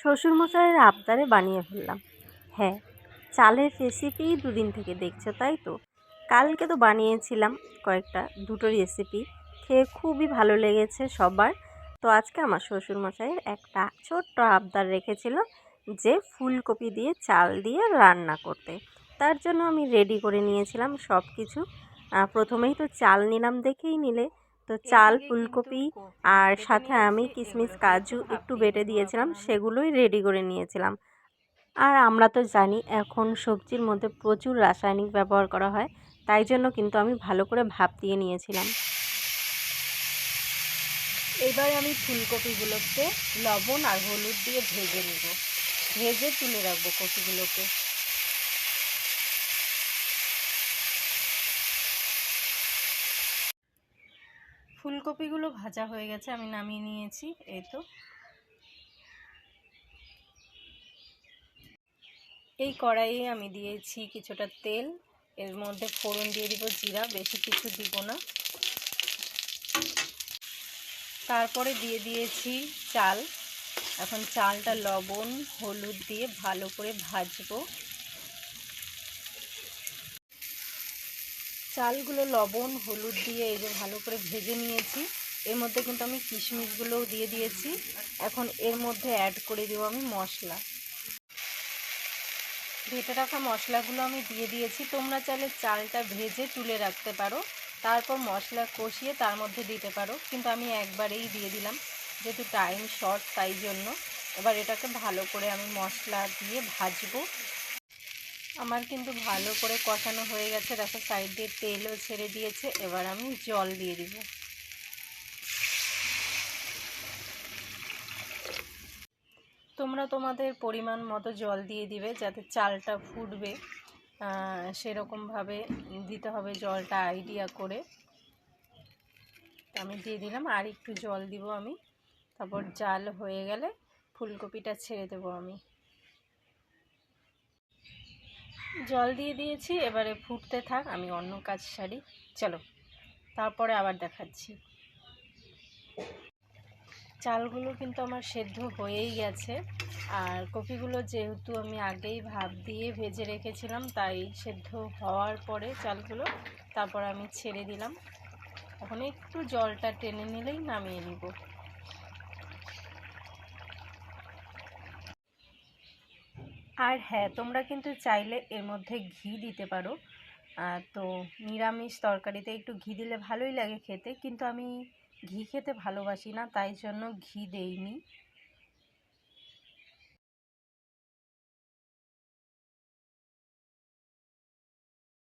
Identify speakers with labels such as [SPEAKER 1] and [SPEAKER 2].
[SPEAKER 1] শ্বশুরমশাইয়ের আবদারে বানিয়ে ফেললাম। হ্যাঁ চালের রেসিপি দুদিন থেকে দেখছ, তাই তো? কালকে তো বানিয়েছিলাম কয়েকটা, দুটো রেসিপি খেয়ে খুবই ভালো লেগেছে সবার। তো আজকে আমার শ্বশুরমশাইয়ের একটা ছোট্ট আবদার রেখেছিল যে ফুলকপি দিয়ে চাল দিয়ে রান্না করতে। তার জন্য আমি রেডি করে নিয়েছিলাম সব কিছু প্রথমেই তো চাল নিলাম দেখেই নিলে। তো চাল ফুলকপি আর সাথে আমি কিশমিশ কাজু একটু বেটে দিয়েছিলাম সেগুলোই রেডি করে নিয়েছিলাম। আর আমরা তো জানি এখন সবজির মধ্যে প্রচুর রাসায়নিক ব্যবহার করা হয় তাই জন্য কিন্তু আমি ভালো করে ভাপ দিয়ে নিয়েছিলাম। এবার আমি ফুলকপিগুলোকে লবণ আর হলুদ দিয়ে ভেজে নেব। ভেজে তুলে রাখব কপিগুলোকে। ফুলকপিগুলো ভাজা হয়ে গেছে, আমি নামিয়ে নিয়েছি, এই তো। এই কড়াইয়ে আমি দিয়েছি কিছুটা তেল, এর মধ্যে ফোড়ন দিয়ে দিব জিরা, বেশি কিছু দিব না। তারপরে দিয়ে দিয়েছি চাল, এখন চালটা লবণ, হলুদ দিয়ে ভালো করে ভাজবো। চালগুলো লবণ, হলুদ দিয়ে এই যে ভালো করে ভেজে নিয়েছি। এর মধ্যে কিন্তু আমি কিশমিশগুলোও দিয়ে দিয়েছি। এখন এর মধ্যে অ্যাড করে দেবো আমি মশলা। ভেটে রাখা মশলাগুলো আমি দিয়ে দিয়েছি। তোমরা চাইলে চালটা ভেজে তুলে রাখতে পারো। তারপর মশলা কষিয়ে তার মধ্যে দিতে পারো। কিন্তু আমি একবারেই দিয়ে দিলাম, যেহেতু টাইম শর্ট তাই জন্য। এবার এটাকে ভালো করে আমি মশলা দিয়ে ভাজবো। আমার কিন্তু ভালো করে কষানো হয়ে গেছে। দেখো সাইড দিয়ে তেলও ছেড়ে দিয়েছে। এবার আমি জল দিয়ে দিব। তোমরা তোমাদের পরিমাণ মতো জল দিয়ে দিবে, যাতে চালটা ফুটবে। সেরকমভাবে দিতে হবে জলটা আইডিয়া করে। আমি দিয়ে দিলাম, আর একটু জল দিব আমি। তারপর জাল হয়ে গেলে ফুলকপিটা ছেড়ে দেবো আমি। জল দিয়ে দিয়েছি, এবারে ফুটতে থাক, আমি অন্য কাজ সারি। চলো, তারপরে আবার দেখাচ্ছি। চালগুলো কিন্তু আমার সেদ্ধ হয়েই গেছে। আর কপিগুলো যেহেতু আমি আগেই ভাপ দিয়ে ভেজে রেখেছিলাম, তাই সেদ্ধ হওয়ার পরে চালগুলো তারপর আমি ছেড়ে দিলাম। এখন একটু জলটা টেনে নিলেই নামিয়ে নিব। আর হ্যাঁ তোমরা কিন্তু চাইলে এর মধ্যে ঘি দিতে পারো। তো নিরামিষ তরকারিতে একটু ঘি দিলে ভালোই লাগে খেতে, কিন্তু আমি ঘি খেতে ভালোবাসি না, তাই জন্য ঘি দেইনি।